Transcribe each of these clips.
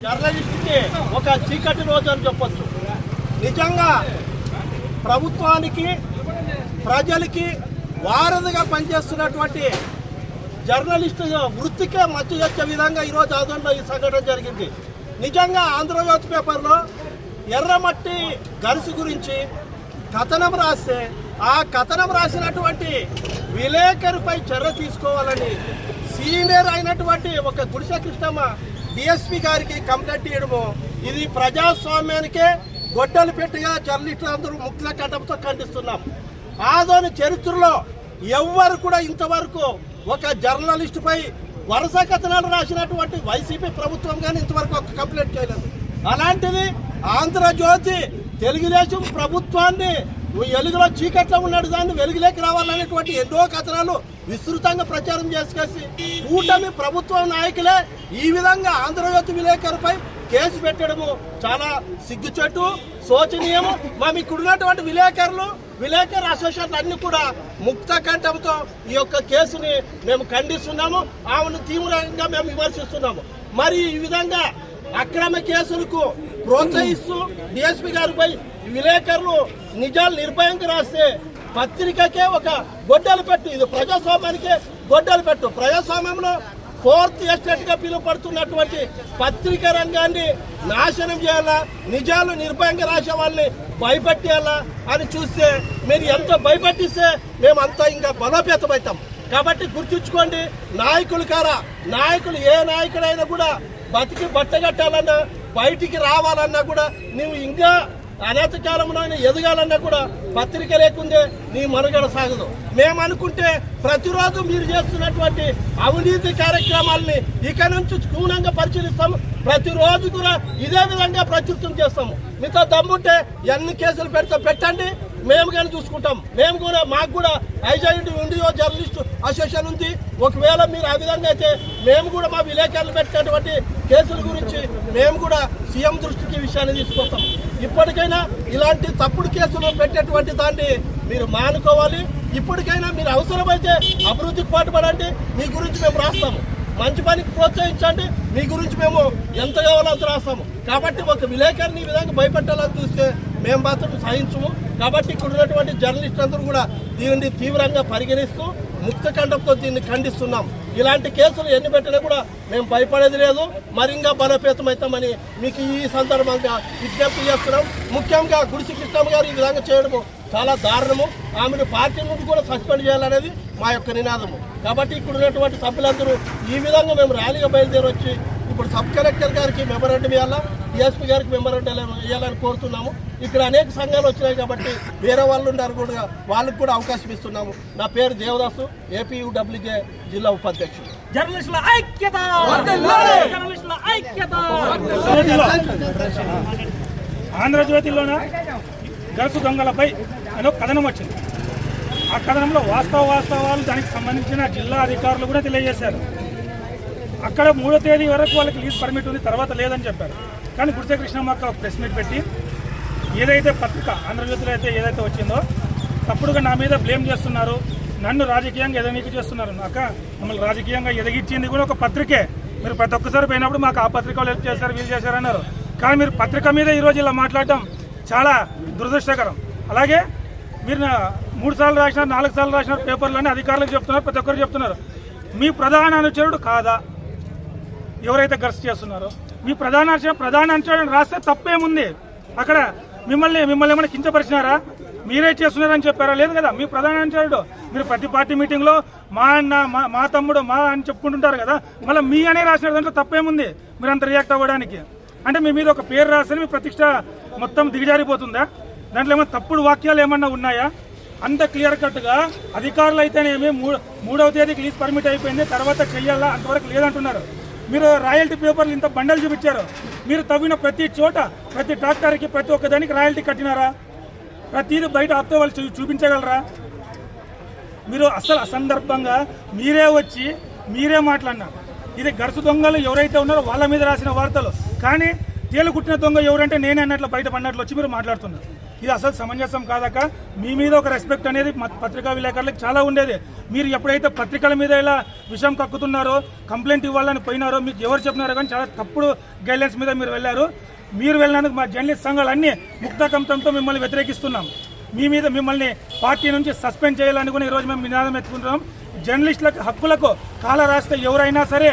జర్నలిస్ట్కి ఒక చీకటి రోజు అని చెప్పొచ్చు. నిజంగా ప్రభుత్వానికి ప్రజలకి వారధిగా పనిచేస్తున్నటువంటి జర్నలిస్టు వృత్తికే మచ్చ వచ్చే విధంగా ఈరోజు ఆదంలో ఈ సంఘటన జరిగింది. నిజంగా ఆంధ్రజ్యోతి పేపర్లో ఎర్రమట్టి గరుసు గురించి కథనం రాస్తే ఆ కథనం రాసినటువంటి విలేకరిపై చర్య తీసుకోవాలని సీనియర్ అయినటువంటి ఒక గుడిసె కృష్ణమ్మ డిఎస్పి గారికి కంప్లైంట్ ఇవ్వడము ఇది ప్రజాస్వామ్యానికే గొడ్డలు పెట్టిగా జర్నలిస్టులు అందరూ ముక్తుల కంఠంతో ఖండిస్తున్నాం. ఆదోని చరిత్రలో ఎవ్వరు కూడా ఇంతవరకు ఒక జర్నలిస్టుపై వరుస కథనాలు రాసినటువంటి వైసీపీ ప్రభుత్వం కానీ ఇంతవరకు ఒక కంప్లైంట్ చేయలేదు. అలాంటిది ఆంధ్రజ్యోతి తెలుగుదేశం ప్రభుత్వాన్ని వెలుగులో చీకట్లో ఉన్నాడు దాన్ని వెలుగులోకి రావాలనేటువంటి ఎన్నో కథనాలు విస్తృతంగా ప్రచారం చేసుకేసి కూటమి ప్రభుత్వ నాయకులే ఈ విధంగా ఆంధ్రజ్యోతి విలేకరుపై కేసు పెట్టడము చాలా సిగ్గుచెట్టు శోచనీయము. మేము ఇక్కడ ఉన్నటువంటి విలేకరులు విలేకరు అసోసియేషన్ అన్ని కూడా ముక్త కంఠంతో ఈ యొక్క కేసుని మేము ఖండిస్తున్నాము. ఆమెను తీవ్రంగా మేము విమర్శిస్తున్నాము. మరి ఈ విధంగా అక్రమ కేసులకు ప్రోత్సహిస్తూ డిఎస్పీ గారిపై విలేకరులు నిజాలు నిర్భయంగా రాస్తే పత్రికకే ఒక గొడ్డలు పెట్టు. ఇది ప్రజాస్వామ్యానికే గొడ్డలు పెట్టు. ప్రజాస్వామ్యంలో ఫోర్త్ ఎస్టేట్గా పత్రిక రంగాన్ని నాశనం చేయాలా? నిజాలు నిర్భయంగా రాసే వాళ్ళని భయపెట్టేయాలా? అని చూస్తే మీరు ఎంత భయపెట్టిస్తే మేమంతా ఇంకా బలోపేతమవుతాం కాబట్టి గుర్తుంచుకోండి నాయకులు కారా నాయకులు ఏ నాయకుడైనా కూడా బతికి బట్టగట్టాలన్నా బయటికి రావాలన్నా కూడా నువ్వు ఇంకా అనాథ కాలంలో ఎదగాలన్నా కూడా పత్రిక లేకుందే నీ మనుగడ సాగదు. మేము అనుకుంటే ప్రతిరోజు మీరు చేస్తున్నటువంటి అవినీతి కార్యక్రమాలని ఇక నుంచి క్షుణ్ణంగా పరిశీలిస్తాము. ప్రతిరోజు కూడా ఇదే విధంగా ప్రచురితం చేస్తాము. మీతో దమ్ముంటే ఎన్ని కేసులు పెడితే పెట్టండి. మేము కానీ చూసుకుంటాం. మేము కూడా మాకు కూడా ఐజాయింట్ ఇండియో జర్నలిస్ట్ అసోసియేషన్ ఉంది. ఒకవేళ మీరు ఆ విధంగా అయితే మేము కూడా మా విలేకరులు పెట్టినటువంటి కేసుల గురించి మేము కూడా సీఎం దృష్టికి విషయాన్ని తీసుకొస్తాం. ఇప్పటికైనా ఇలాంటి తప్పుడు కేసులు పెట్టేటువంటి దాన్ని మీరు మానుకోవాలి. ఇప్పటికైనా మీరు అవసరమైతే అభివృద్ధికి పాటుపడండి. మీ గురించి మేము రాస్తాము. మంచి పనికి ప్రోత్సహించండి. మీ గురించి మేము ఎంత కావాలో అంత రాస్తాము. కాబట్టి ఒక విలేకరిని ఈ విధంగా భయపెట్టాలని చూస్తే మేము మాత్రం సహించము. కాబట్టి ఇక్కడ ఉన్నటువంటి జర్నలిస్ట్ అందరూ కూడా దీనిని తీవ్రంగా పరిగణిస్తూ ముక్త కంఠంతో దీన్ని ఖండిస్తున్నాం. ఇలాంటి కేసులు ఎన్ని పెట్టినా కూడా మేము భయపడేది లేదు. మరింగా బలోపేతమవుతామని మీకు ఈ సందర్భంగా విజ్ఞప్తి చేస్తున్నాం. ముఖ్యంగా గుడిసి కృష్ణమ్మ గారు ఈ విధంగా చేయడము చాలా దారుణము. ఆమెను పార్టీ నుండి కూడా సస్పెండ్ చేయాలనేది మా యొక్క నినాదము. కాబట్టి ఇక్కడ ఉన్నటువంటి సభ్యులందరూ ఈ విధంగా మేము ర్యాలీగా బయలుదేరి వచ్చి ఇప్పుడు సబ్ కలెక్టర్ గారికి మెమరాండం ఇవ్వాలా? డిఎస్పీ గారికి మెమరాండం ఇవ్వాలని కోరుతున్నాము. ఇక్కడ అనేక సంఘాలు వచ్చినాయి కాబట్టి వేరే వాళ్ళు ఉన్నారు కూడా వాళ్ళకు కూడా అవకాశం ఇస్తున్నాము. నా పేరు దేవదాసు ఏపీయూడబ్ల్యూజే జిల్లా ఉపాధ్యక్షుడు. జర్నలిస్టుల ఐక్యత! జర్నలిస్టుల ఐక్యత! ఆంధ్రజ్యోతిలోన గరుసు దొంగలపై అని ఒక కథనం వచ్చింది. ఆ కథనంలో వాస్తవ వాస్తవాలు దానికి సంబంధించిన జిల్లా అధికారులు కూడా తెలియజేశారు. అక్కడ మూడో తేదీ వరకు వాళ్ళకి లీజ్ పర్మిట్ ఉంది తర్వాత లేదని చెప్పారు. కానీ గుడిసె కృష్ణమ్మక్క ప్రెస్ మీట్ పెట్టి ఏదైతే పత్రిక ఆంధ్రజ్యోతిలో అయితే ఏదైతే వచ్చిందో తప్పుడుగా నా మీద బ్లేమ్ చేస్తున్నారు నన్ను రాజకీయంగా ఎదగనీకి చేస్తున్నారు. నాక మమ్మల్ని రాజకీయంగా ఎదగిచ్చింది కూడా ఒక పత్రికే. మీరు ప్రతి ఒక్కసారి పోయినప్పుడు మాకు ఆ పత్రిక వాళ్ళు హెల్ప్ చేశారు వీళ్ళు చేశారన్నారు. కానీ మీరు పత్రిక మీద ఈరోజు ఇలా మాట్లాడటం చాలా దురదృష్టకరం. అలాగే మీరు మూడు సార్లు రాసినారు నాలుగు సార్లు రాసినారు పేపర్లని అధికారులకు చెప్తున్నారు ప్రతి ఒక్కరు చెప్తున్నారు. మీ ప్రధాన అనుచరుడు కాదా? ఎవరైతే గర్స్ చేస్తున్నారో. మీ ప్రధాన ప్రధాన అనుచరుడు రాస్తే తప్పేముంది? అక్కడ మిమ్మల్ని మిమ్మల్ని ఏమైనా కించపరిచినారా? మీరే చేస్తున్నారని చెప్పారా? లేదు కదా మీ ప్రధాన అనుచరుడు. మీరు ప్రతి పార్టీ మీటింగ్లో మా అన్న మా మా తమ్ముడు మా అని చెప్పుకుంటుంటారు కదా మళ్ళీ మీ అనే రాసిన దాంట్లో తప్పేముంది? మీరు అంత రియాక్ట్ అవ్వడానికి. అంటే మీ మీద ఒక పేరు రాస్తే మీ ప్రతిష్ట మొత్తం దిగజారిపోతుందా? దాంట్లో ఏమైనా తప్పుడు వాక్యాలు ఏమన్నా ఉన్నాయా? అంత క్లియర్ కట్గా అధికారులు అయితేనేమి మూడవ తేదీకి లీజ్ పర్మిట్ అయిపోయింది తర్వాత చెయ్యాలా? అంతవరకు లేదంటున్నారు. మీరు రాయల్టీ పేపర్లు ఇంత బండలు చూపించారు. మీరు తవ్విన ప్రతి చోట ప్రతి ట్రాక్టర్కి ప్రతి ఒక్కదానికి రాయల్టీ కట్టినారా? ప్రతిదీ బయట ఆప్తే వాళ్ళు చూ- చూపించగలరా? మీరు అసలు అసందర్భంగా మీరే వచ్చి మీరే మాట్లాడినారు. ఇది గరుసు దొంగలు ఎవరైతే ఉన్నారో వాళ్ళ మీద రాసిన వార్తలు. కానీ తేలు కుట్టిన దొంగ ఎవరంటే నేనే అన్నట్లు బయట పడినట్లు వచ్చి మీరు మాట్లాడుతున్నారు. ఇది అసలు సమంజసం కాదక్క. మీ మీద ఒక రెస్పెక్ట్ అనేది పత్రికా విలేకరులకు చాలా ఉండేది. మీరు ఎప్పుడైతే పత్రికల మీద ఇలా విషయం కక్కుతున్నారో కంప్లైంట్ ఇవ్వాలని పోయినారో మీకు ఎవరు చెప్పినారో కానీ చాలా తప్పుడు గైడ్లైన్స్ మీద మీరు వెళ్ళారు. మీరు వెళ్ళినందుకు మా జర్నలిస్ట్ సంఘాలు అన్ని ముక్తకంతంతో మిమ్మల్ని వ్యతిరేకిస్తున్నాం. మీ మీద మిమ్మల్ని పార్టీ నుంచి సస్పెండ్ చేయాలని కూడా ఈరోజు మేము నినాదం ఎత్తుకుంటున్నాం. జర్నలిస్టులకు హక్కులకు కాల రాస్తే ఎవరైనా సరే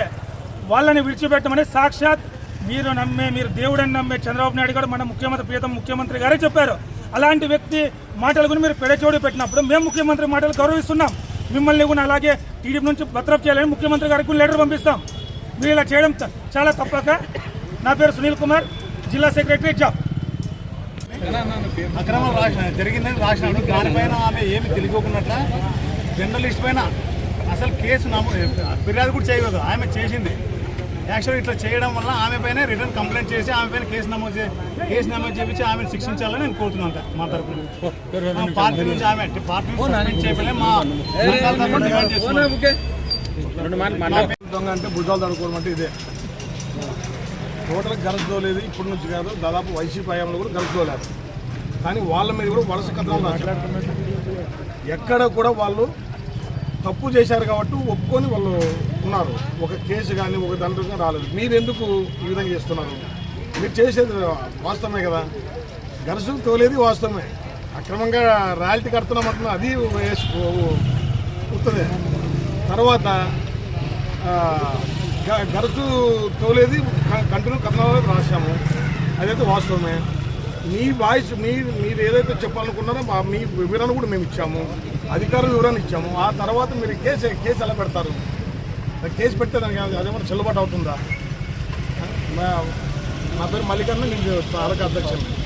వాళ్ళని విడిచిపెట్టమని సాక్షాత్ మీరు నమ్మే మీరు దేవుడని నమ్మే చంద్రబాబు నాయుడు గారు మన ముఖ్యమంత్రి ప్రియతమ ముఖ్యమంత్రి గారే చెప్పారు. అలాంటి వ్యక్తి మాటలు కూడా మీరు పెడచోడు పెట్టినప్పుడు మేము ముఖ్యమంత్రి మాటలు గౌరవిస్తున్నాం. మిమ్మల్ని కూడా అలాగే టీడీపీ నుంచి భద్రప్ చేయాలని ముఖ్యమంత్రి గారికి కూడా లెటర్ పంపిస్తాం. మీరు ఇలా చేయడం చాలా తప్పక. నా పేరు సునీల్ కుమార్ జిల్లా సెక్రటరీ జాబ్. అక్రమం రాసిన జరిగిందని రాసినాడు. దానిపైన ఆమె ఏమి తెలియకున్నట్ల జర్నలిస్ట్ పైన అసలు కేసు నమో ఫిర్యాదు కూడా చేయలేదు. ఆమె చేసింది. యాక్చువల్ ఇట్లా చేయడం వల్ల ఆమె పైన రిటర్న్ కంప్లైంట్ చేసి ఆమె పైన కేసు నమోదు చే- కేసు నమోదు చేపించి ఆమెను శిక్షించాలని నేను కోరుతున్నాను అంట మా తరపున. మా పార్టీ నుంచి ఆమె పార్టీ నుంచి చేయమని మా డిమాండ్ చేస్తున్నాం. దొంగ అంటే భుజాలు తడుకోవడం ఇదే. టోటల్ గరచుకోలేదు ఇప్పటి నుంచి కాదు దాదాపు వైసీపీ హయాంలో కూడా గరచుకోలేదు కానీ వాళ్ళ మీద కూడా వలస కథనాలు రాశారు. ఎక్కడ కూడా వాళ్ళు తప్పు చేశారు కాబట్టి ఒప్పుకొని వాళ్ళు ఉన్నారు. ఒక కేసు కానీ ఒక దండం కానీ రాలేదు. మీరు ఎందుకు ఈ విధంగా చేస్తున్నారు? మీరు చేసేది వాస్తవమే కదా? గరుసులు తోలేది వాస్తవమే. అక్రమంగా రాయల్టీ కడుతున్నామంటున్నా అది వస్తుంది. తర్వాత గరుసు గ- తోలేది కంటిన్యూ కథనాలు రాశాము. అదైతే వాస్తవమే. మీ వాయిస్ మీ మీరు ఏదైతే చెప్పాలనుకున్నారో మా మీ వివరణ కూడా మేము ఇచ్చాము. అధికారులు వివరణ ఇచ్చాము. ఆ తర్వాత మీరు కేసు కేసు ఎలా పెడతారు? కేసు పెడితే దానికి అదేమన్నా చెల్లుబాటు అవుతుందా? మా- పేరు మల్లికన్న నేను తాలూకా అధ్యక్షుడు